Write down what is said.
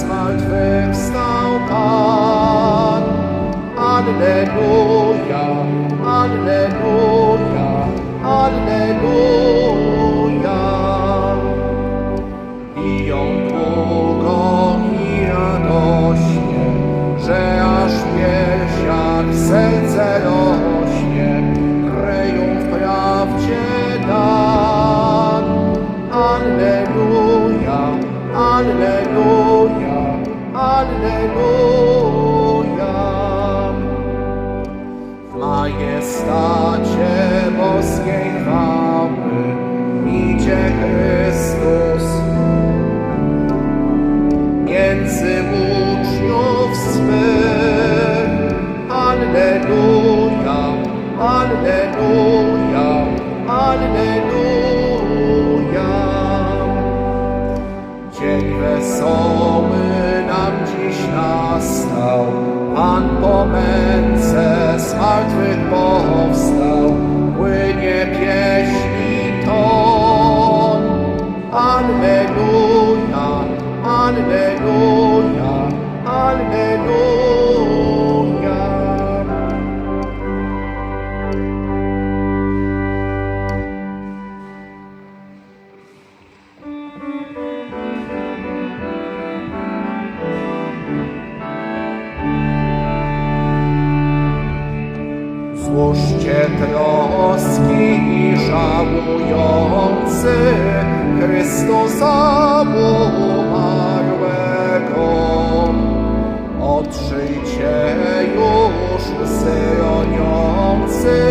zmartwychwstał Pan. Alleluja, Alleluja, Alleluja. Biją długo i radośnie, że aż w piersiach serce rośnie, Alleluja. W majestacie boskiej chwały idzie Chrystus między uczniów swych. Alleluja, Alleluja, Alleluja. Dzień wesoły dziś nastał, Pan po męce zmartwych powstał, płynie pieśni ton. Alleluja, Alleluja, Alleluja. Otwórzcie troski i żałujący Chrystusa umarłego. Otrzyjcie już łzy